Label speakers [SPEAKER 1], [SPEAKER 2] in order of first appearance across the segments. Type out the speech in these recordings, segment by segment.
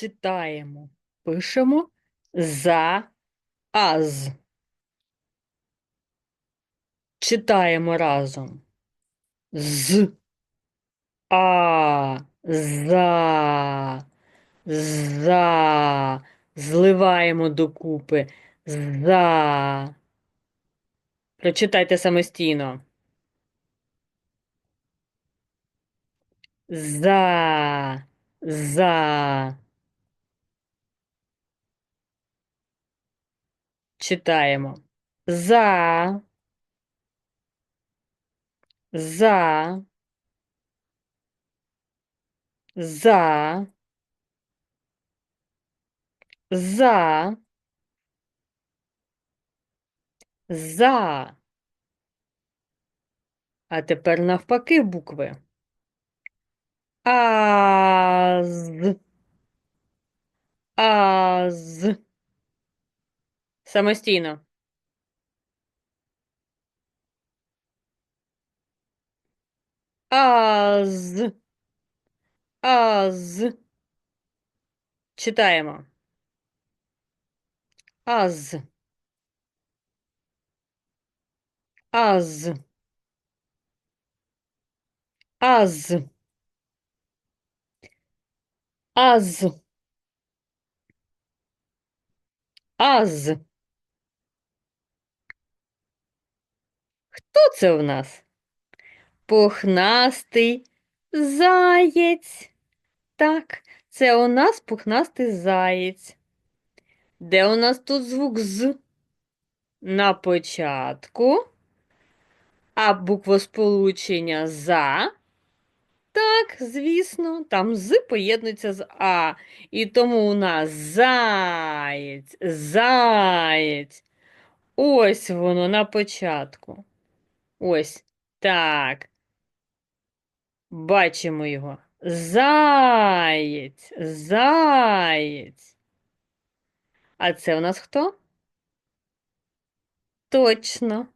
[SPEAKER 1] читаємо, пишемо за аз. Читаємо разом. З. А. За. За. Зливаємо докупи. За. Прочитайте самостійно. За. За. Читаємо. За. За. За. За. За. А тепер навпаки букви. Аз. Аз. Самостійно. Аз. Аз. Читаємо. Аз. Аз. Аз. Аз. Аз. Хто це в нас? Пухнастий заєць. Так, це у нас пухнастий заєць. Де у нас тут звук з? На початку. А буквосполучення за. Так, звісно, там з поєднується з А. І тому у нас заєць, заєць. Ось воно на початку. Ось так. Бачимо його. Заєць, заєць. А це у нас хто? Точно.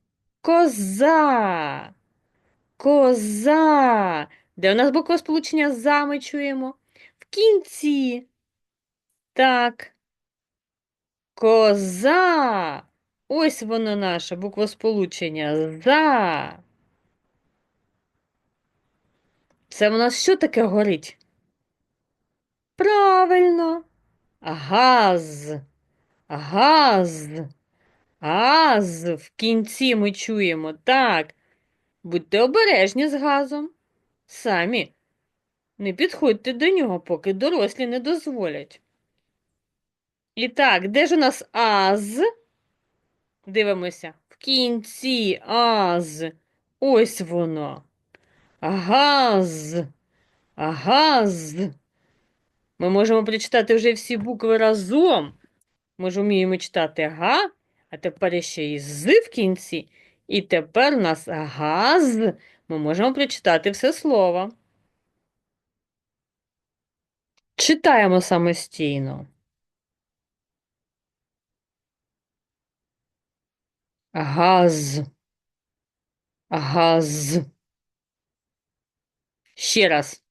[SPEAKER 1] Коза. Коза. Де у нас буквосполучення за ми чуємо? В кінці. Так. Коза. Ось воно наше буквосполучення за. Це у нас що таке горить? Правильно. Газ. Газ. Газ. В кінці ми чуємо. Так. Будьте обережні з газом. Самі. Не підходьте до нього, поки дорослі не дозволять. І так, де ж у нас аз? Дивимося. В кінці аз. Ось воно. Газ. Газ. Ми можемо прочитати вже всі букви разом. Ми ж вміємо читати га, а тепер ще і з в кінці. І тепер у нас газ. Ми можемо прочитати все слово. Читаємо самостійно. Газ. Газ. Ще раз.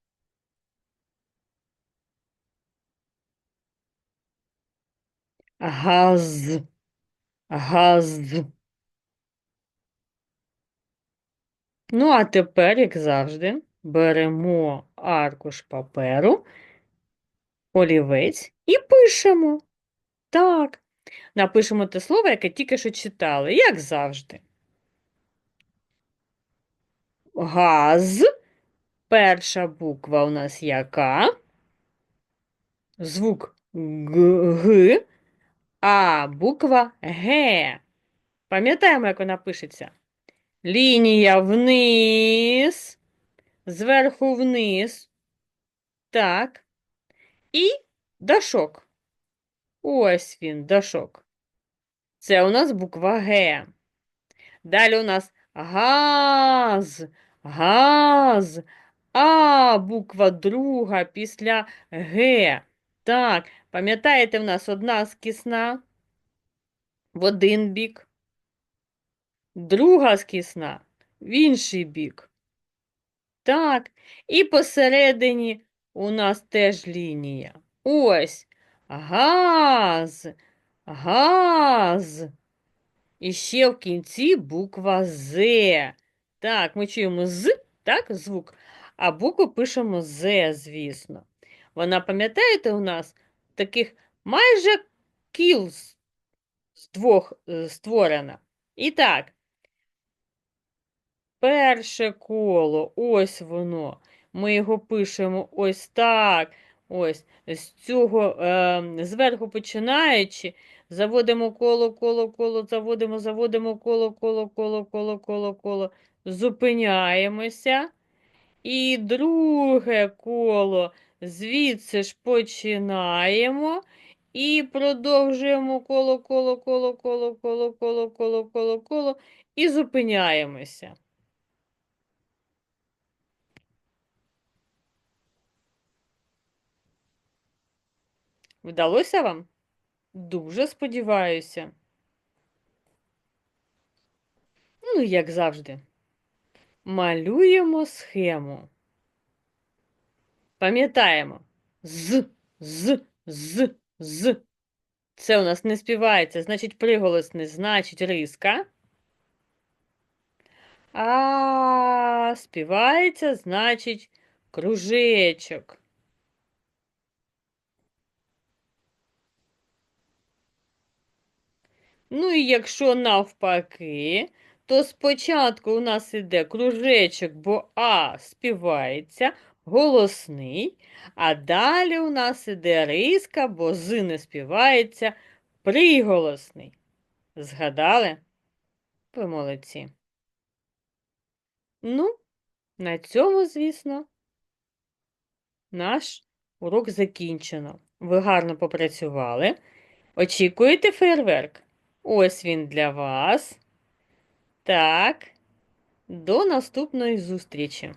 [SPEAKER 1] Газ. Газ. Ну, а тепер, як завжди, беремо аркуш паперу, олівець і пишемо. Так. Напишемо те слово, яке тільки що читали, як завжди. Газ. Перша буква у нас яка? Звук г, а буква Г. Пам'ятаємо, як вона пишеться? Лінія вниз, зверху вниз. Так. І дашок. Ось він, дашок. Це у нас буква Г. Далі у нас газ, газ, а буква друга після Г. Так, пам'ятаєте, в нас одна скісна в один бік, друга скісна в інший бік. Так, і посередині у нас теж лінія. Ось. Газ. Газ. І ще в кінці буква З. Так, ми чуємо з, так, звук, а букву пишемо З, звісно. Вона, пам'ятаєте, у нас таких майже кіл з двох е, створена. І так, перше коло, ось воно. Ми його пишемо ось так. Ось з цього е, зверху починаючи, заводимо коло, коло, коло, заводимо, заводимо коло, коло, коло, коло, коло, коло, зупиняємося. І друге коло звідси ж починаємо і продовжуємо коло, коло, коло, коло, коло, коло, коло, коло, коло і зупиняємося. Вдалося вам? Дуже сподіваюся. Ну, як завжди. Малюємо схему. Пам'ятаємо. З, з, з, з. Це у нас не співається, значить приголосний, значить риска. А співається, значить кружечок. Ну і якщо навпаки, то спочатку у нас іде кружечок, бо А співається, голосний, а далі у нас іде риска, бо з не співається, приголосний. Згадали? Ви молодці. Ну, на цьому, звісно, наш урок закінчено. Ви гарно попрацювали. Очікуєте фейерверк? Ось він для вас. Так, до наступної зустрічі!